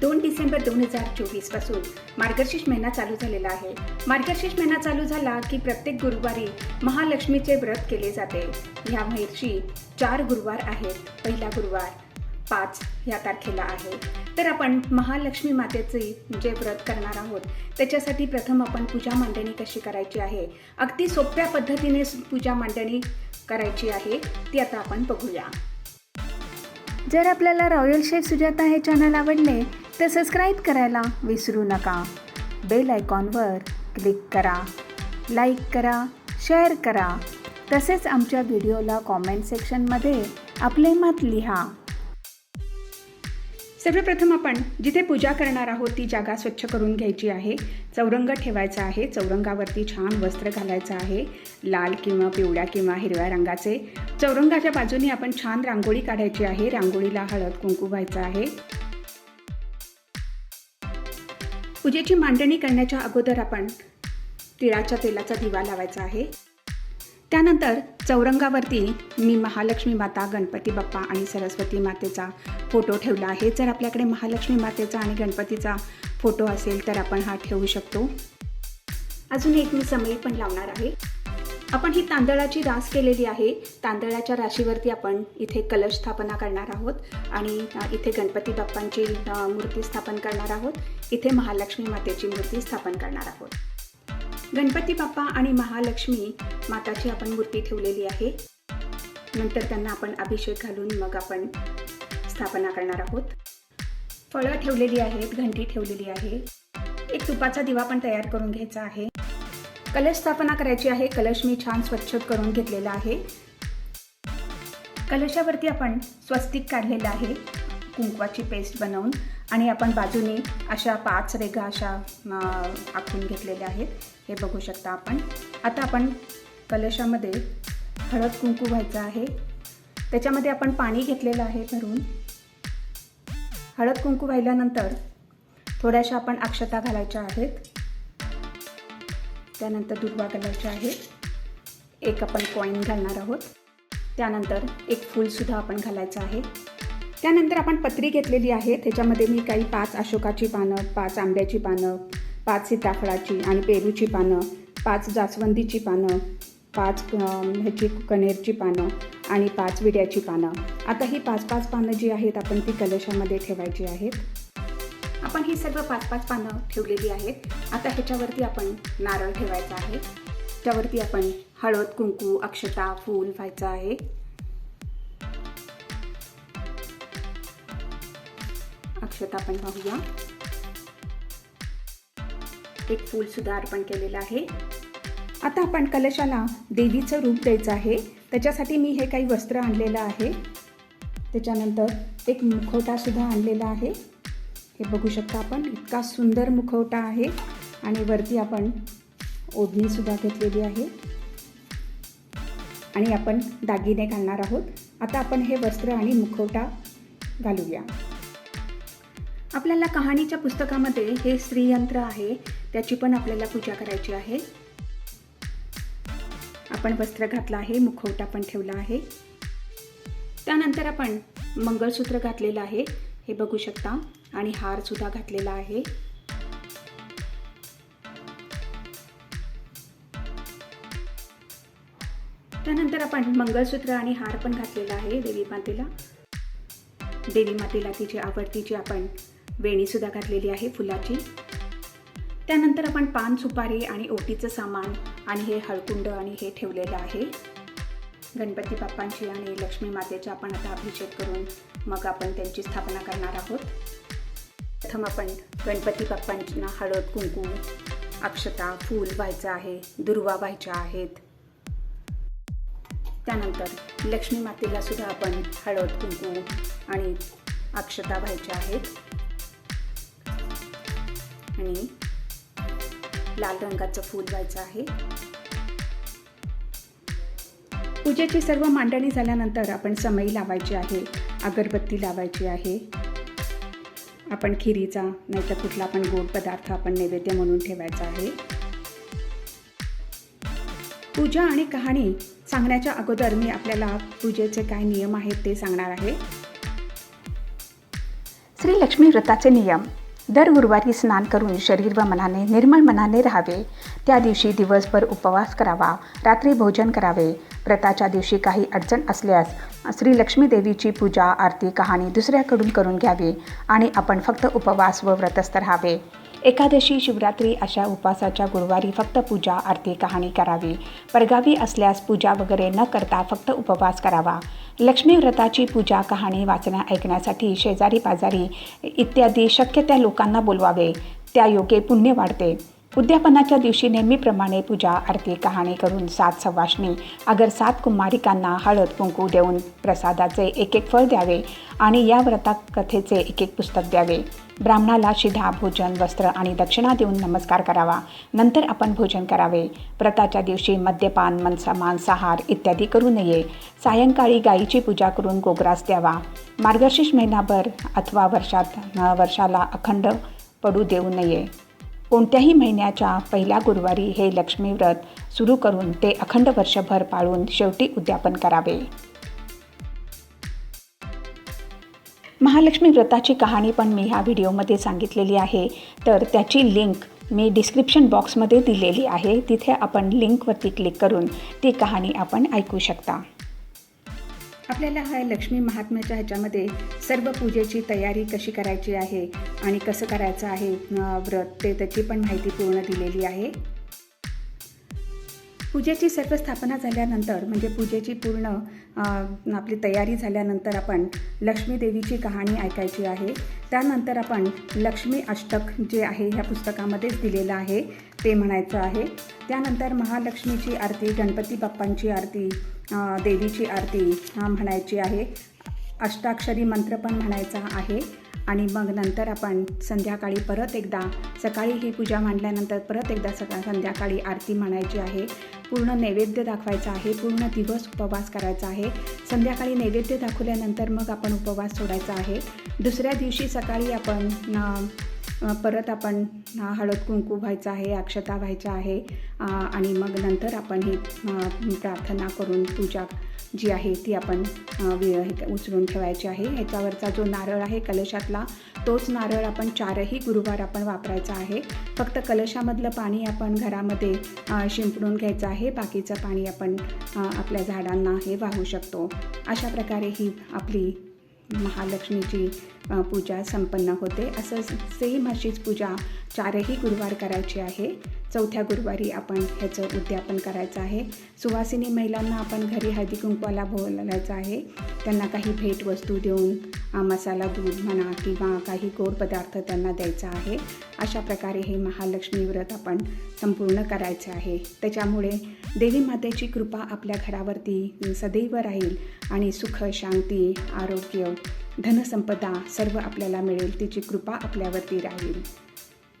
दोन डिसेंबर दोन हजार चोवीसपासून मार्गशीर्ष महिना चालू झालेला आहे. मार्गशीर्ष महिना चालू झाला की प्रत्येक गुरुवारी महालक्ष्मीचे व्रत केले जाते. ह्या वर्षी चार गुरुवार आहेत. पहिला गुरुवार पाच या तारखेला आहे. तर आपण महालक्ष्मी मातेचे जे व्रत करणार आहोत त्याच्यासाठी प्रथम आपण पूजा मांडणी कशी करायची आहे? अगदी सोप्या पद्धतीने पूजा मांडणी करायची आहे ती आता आपण बघूया. जर आपल्याला रॉयल शेफ सुजाता हे चॅनल आवडले तर सबस्क्राईब करायला विसरू नका. बेल आयकॉनवर क्लिक करा. लाईक करा शेअर करा. तसेच आमच्या व्हिडिओला कॉमेंट सेक्शनमध्ये आपले मत लिहा. सर्वप्रथम आपण जिथे पूजा करणार आहोत ती जागा स्वच्छ करून घ्यायची आहे. चौरंग ठेवायचा आहे. चौरंगावरती छान वस्त्र घालायचं आहे. लाल किंवा पिवळ्या किंवा हिरव्या रंगाचे. चौरंगाच्या बाजूने आपण छान रांगोळी काढायची आहे. रांगोळीला हळद कुंकू व्हायचं आहे. पूजेची मांडणी करण्याच्या अगोदर आपण तिळाच्या तेलाचा दिवा लावायचा आहे. त्यानंतर चौरंगावरती मी महालक्ष्मी माता गणपती बाप्पा आणि सरस्वती मातेचा फोटो ठेवला आहे. जर आपल्याकडे महालक्ष्मी मातेचा आणि गणपतीचा फोटो असेल तर आपण हा ठेवू शकतो. अजून एक मी समई पण लावणार आहे. आपण ही तांदळाची रास केलेली आहे. तांदळाच्या राशीवरती आपण इथे कलश स्थापना करणार आहोत आणि इथे गणपती बाप्पांची मूर्ती स्थापन करणार आहोत. इथे महालक्ष्मी मातेची मूर्ती स्थापन करणार आहोत. गणपती बाप्पा आणि महालक्ष्मी माताची आपण मूर्ती ठेवलेली आहे. नंतर त्यांना आपण अभिषेक घालून मग आपण स्थापना करणार आहोत. फळं ठेवलेली आहेत घंटी ठेवलेली आहे. एक तुपाचा दिवा पण तयार करून घ्यायचा आहे. कलश स्थापना करायची आहे. कलश मी छान स्वच्छ करून घेतलेला आहे. कलशावरती आपण स्वस्तिक काढलेलं आहे. कुंकवाची पेस्ट बनवून आणि आपण बाजूने अशा पाच रेगा अशा आखून घेतलेल्या आहेत. हे बघू शकता आपण. आता आपण कलशामध्ये हळद कुंकू व्हायचं आहे. त्याच्यामध्ये आपण पाणी घेतलेलं आहे भरून. हळद कुंकू व्हायल्यानंतर थोड्याशा आपण अक्षता घालायच्या आहेत. त्यानंतर दुर्वा कलरच्या आहे. एक आपण कॉईन घालणार आहोत. त्यानंतर एक फूलसुद्धा आपण घालायचं आहे. त्यानंतर आपण पत्री घेतलेली आहे. त्याच्यामध्ये मी काही पाच अशोकाची पानं पाच आंब्याची पानं पाच सीताफळाची आणि पेरूची पानं पाच जास्वंदीची पानं पाच ह्याची कणेरची पानं आणि पाच विड्याची पानं. आता ही पाच पाच पानं जी आहेत आपण ती कलशामध्ये ठेवायची आहेत. आपण ही सर्व पाच पाच पानं ठेवलेली आहेत. आता ह्याच्यावरती आपण नारळ ठेवायचा आहे. त्यावरती आपण हळद कुंकू अक्षता फूल व्हायचं आहे. अक्षता आपण पाहूया. एक फूल सुद्धा अर्पण केलेलं आहे. आता आपण कलशाला देवीचं रूप द्यायचं आहे. त्याच्यासाठी मी हे काही वस्त्र आणलेलं आहे. त्याच्यानंतर एक मुखवटा सुद्धा आणलेला आहे. हे बघू शकता आपण इतका सुंदर मुखवटा आहे. आणि वरती आपण ओढणीसुद्धा घेतलेली आहे. आणि आपण दागिने घालणार आहोत. आता आपण हे वस्त्र आणि मुखवटा घालूया. आपल्याला कहाणीच्या पुस्तकामध्ये हे स्त्रीयंत्र आहे. त्याची पण आपल्याला पूजा करायची आहे. आपण वस्त्र घातलं आहे मुखवटा पण ठेवला आहे. त्यानंतर आपण मंगळसूत्र घातलेलं आहे हे बघू शकता. आणि हार सुद्धा घातलेला आहे. त्यानंतर आपण मंगळसूत्र आणि हार पण घातलेला आहे देवी मातेला. देवी मातेला तिची आवडतीची आपण वेणीसुद्धा घातलेली आहे फुलाची. त्यानंतर आपण पान सुपारी आणि ओटीचं सामान आणि हे हळकुंड आणि हे ठेवलेलं आहे. गणपती बाप्पांची आणि लक्ष्मी मातेचा आपण आता अभिषेक करून मग आपण त्यांची स्थापना करणार आहोत. प्रथम आपण गणपती बाप्पांना हळद कुंकू अक्षता फूल व्हायचं आहे दुर्वा व्हायच्या आहेत. त्यानंतर लक्ष्मी मातेला सुद्धा आपण हळद कुंकू आणि अक्षता व्हायच्या आहेत. आणि लाल रंगाचं फूल व्हायचं आहे. पूजेची सर्व मांडणी झाल्यानंतर आपण समई लावायची आहे अगरबत्ती लावायची आहे. आपण खिरीचा नाहीतर कुठला आपण गोड पदार्थ आपण नैवेद्य म्हणून ठेवायचा आहे. पूजा आणि कहाणी सांगण्याच्या अगोदर मी आपल्याला पूजेचे काय नियम आहेत ते सांगणार आहे. श्री लक्ष्मी व्रताचे नियम. दर गुरुवारी स्नान करून शरीर व मनाने निर्मळ मनाने राहावे. त्या दिवशी दिवसभर उपवास करावा. रात्री भोजन करावे. व्रताच्या दिवशी काही अडचण असल्यास श्री लक्ष्मी देवीची पूजा आरती कहाणी दुसऱ्याकडून करून घ्यावी आणि आपण फक्त उपवास व व्रतस्थ राहावे. एकादशी शिवरात्री अशा उपवासाच्या गुरुवारी फक्त पूजा आरती कहाणी करावी. परगावी असल्यास पूजा वगैरे न करता फक्त उपवास करावा. लक्ष्मी व्रताची पूजा कहाणी वाचण्या ऐकण्यासाठी शेजारी पाजारी इत्यादी शक्य त्या लोकांना बोलवावे. त्या योगे पुण्य वाढते. उद्यापनाच्या दिवशी नेहमीप्रमाणे पूजा आरती कहाणी करून सात सवाष्णी अगर सात कुमारिकांना हळद कुंकू देऊन प्रसादाचे एक एक फळ द्यावे आणि या व्रता कथेचे एक एक पुस्तक द्यावे. ब्राह्मणाला शिधा भोजन वस्त्र आणि दक्षिणा देऊन नमस्कार करावा. नंतर आपण भोजन करावे. व्रताच्या दिवशी मद्यपान मनसा मांसाहार इत्यादी करू नये. सायंकाळी गायीची पूजा करून गोग्रास द्यावा. मार्गशीर्ष महिनाभर अथवा वर्षात वर्षाला अखंड पडू देऊ नये. कोणत्याही महिन्याच्या पहिल्या गुरुवारी हे लक्ष्मी व्रत सुरू करून ते अखंड वर्षभर पाळून शेवटी उद्यापन करावे. महालक्ष्मी व्रताची कहाणी पण मी ह्या व्हिडिओमध्ये सांगितलेली आहे. तर त्याची लिंक मी डिस्क्रिप्शन बॉक्समध्ये दिलेली आहे. तिथे आपण लिंकवरती क्लिक करून ती कहाणी आपण ऐकू शकता. आपल्याला हा लक्ष्मी महात्म्याच्या ह्याच्यामध्ये सर्व पूजेची तयारी कशी करायची आहे आणि कसं करायचं आहे व्रत ते त्याची पण माहिती पूर्ण दिलेली आहे. पूजेची सर्व स्थापना झाल्यानंतर म्हणजे पूजेची पूर्ण आपली तयारी झाल्यानंतर आपण लक्ष्मी देवीची कहाणी ऐकायची आहे. त्यानंतर आपण लक्ष्मी अष्टक जे आहे ह्या पुस्तकामध्येच दिलेलं आहे ते म्हणायचं आहे. त्यानंतर महालक्ष्मीची आरती गणपती बाप्पांची आरती देवीची आरती हा म्हणायची आहे. अष्टाक्षरी मंत्र पण म्हणायचा आहे. आणि मग नंतर आपण संध्याकाळी परत एकदा सकाळी ही पूजा मांडल्यानंतर परत एकदा सकाळ संध्याकाळी आरती म्हणायची आहे. पूर्ण नैवेद्य दाखवायचा आहे पूर्ण दिवस उपवास करायचा आहे. संध्याकाळी नैवेद्य दाखवल्यानंतर मग आपण उपवास सोडायचा आहे. दुसऱ्या दिवशी सकाळी आपण परत आपण हळद कुंकू व्हायचं आहे अक्षता व्हायच्या आहे आणि मग नंतर आपण ही प्रार्थना करून पूजा जी आहे ती आपण उचलून ठेवायची आहे. ह्याच्यावरचा जो नारळ आहे कलशातला तोच नारळ आपण चारही गुरुवार आपण वापरायचा आहे. फक्त कलशामधलं पाणी आपण घरामध्ये शिंपडून घ्यायचं आहे. बाकीचं पाणी आपण आपल्या झाडांना हे वाहू शकतो. अशा प्रकारे ही आपली महालक्ष्मीची पूजा संपन्न होते. असं सेम अशीच पूजा चारही गुरुवार करायची आहे. चौथ्या गुरुवारी आपण ह्याचं उद्यापन करायचं आहे. सुवासिनी महिलांना आपण घरी हळदी कुंकवाला बोलायचं आहे. त्यांना काही भेटवस्तू देऊन मसाला दूध म्हणा किंवा काही गोड पदार्थ त्यांना द्यायचा आहे. अशा प्रकारे हे महालक्ष्मी व्रत आपण संपूर्ण करायचे आहे. त्याच्यामुळे देवी मातेची कृपा आपल्या घरावरती सदैव राहील आणि सुख शांती आरोग्य धनसंपदा सर्व आपल्याला मिळेल. तिची कृपा आपल्यावरती राहील.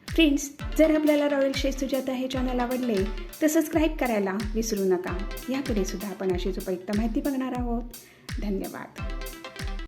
फ्रेंड्स जर आपल्याला रॉयल शेष सुजाता हे चॅनल आवडले तर सबस्क्राईब करायला विसरू नका. यापुढे सुद्धा आपण अशीच उपयुक्त माहिती बघणार आहोत. धन्यवाद.